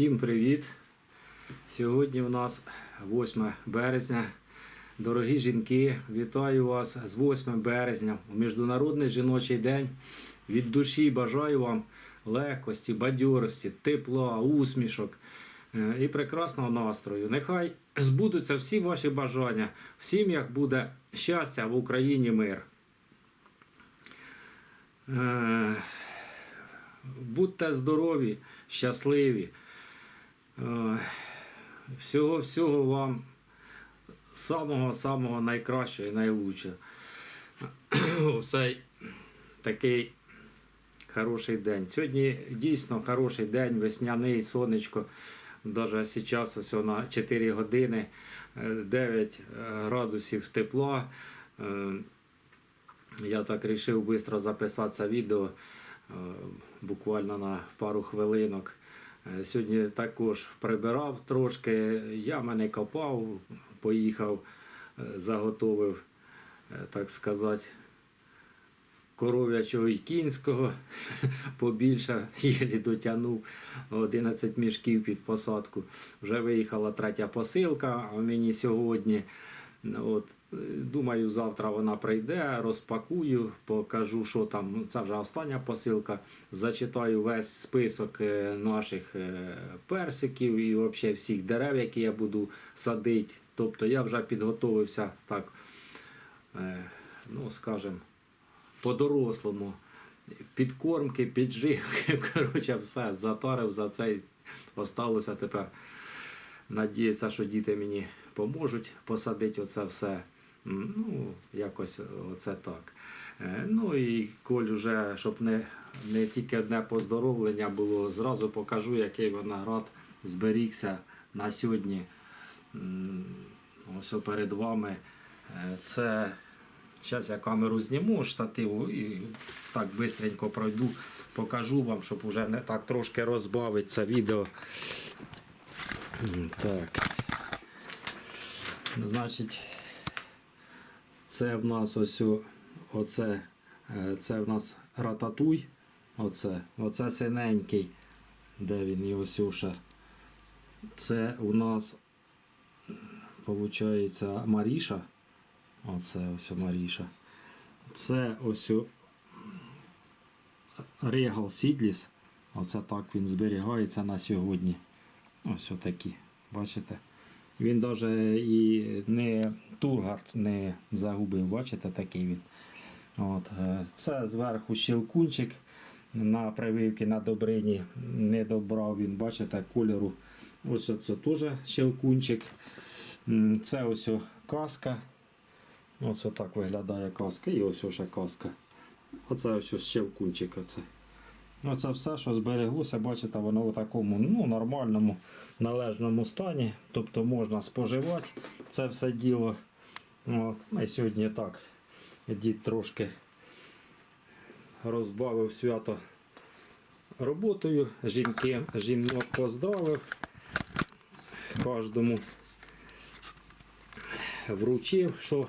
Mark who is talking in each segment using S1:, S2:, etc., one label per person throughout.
S1: Всім привіт! Сьогодні у нас 8 березня. Дорогі жінки, вітаю вас з 8 березня, у Міжнародний жіночий день. Від душі бажаю вам легкості, бадьорості, тепла, усмішок е, і прекрасного настрою. Нехай збудуться всі ваші бажання, в сім'ях буде щастя в Україні мир. Е, Будьте здорові, щасливі. Е, Всього всього вам самого-самого найкращого і найлучшого. Цей такий хороший день. Сьогодні дійсно хороший день, весняний, сонечко. Даже зараз ось на 4 години е, 9 градусів тепла. Е, Я так вирішив швидко записати це відео е, буквально на пару хвилинок. Е, Сьогодні також прибирав трошки, ями не копав, поїхав, е, заготовив, е, так сказати, коров'ячого і кінського побільше, єлі дотягнув 11 мішків під посадку. Вже виїхала третя посилка, а мені сьогодні. От, думаю, завтра вона прийде, розпакую, покажу, що там. Ну, Це вже остання посилка. Зачитаю весь список е, наших е, персиків і взагалі всіх дерев, які я буду садити. Тобто я вже підготовився так, е, ну скажімо, по-дорослому. Підкормки, підживки, коротше, все, затарив за цей. Осталося тепер. Надіюся, що діти мені поможуть посадити оце все. Ну, якось оце так. Е, Ну і коль вже, щоб не, не тільки одне поздоровлення було, зразу покажу, який виноград зберігся на сьогодні. Ось перед вами. Е, Це зараз я камеру зніму штативу і так швидко пройду, покажу вам, щоб вже не так трошки розбавити це відео. Так. Значить, це в нас ось оце, е, це в нас рататуй. Оце, оце синенький. Де він і ось о. Це у нас виходить Маріша. Оце ось Маріша. Це ось Регал Сідліс. Оце так він зберігається на сьогодні. Ось отакі. Бачите? Він навіть і не Тургард не загубив, бачите, такий він. От. е, Це зверху щелкунчик на прививки на добрині не добрав він, бачите, кольору. Ось це теж щелкунчик. Це ось каска. Ось так виглядає каска і ось ще каска. Оце ось щелкунчик. Оце. Оце все, що збереглося, бачите, воно в такому ну, нормальному, належному стані. Тобто можна споживати це все діло. От. Ми сьогодні так, дід трошки розбавив свято роботою. Жінки, жінок поздравив. Кожному вручив, що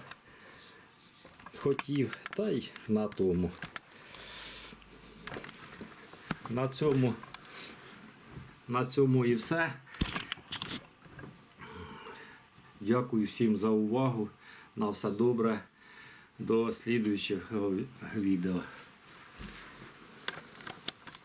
S1: хотів, та й на тому. На цьому, на цьому і все. Дякую всім за увагу. На все добре. До слідуючих відео.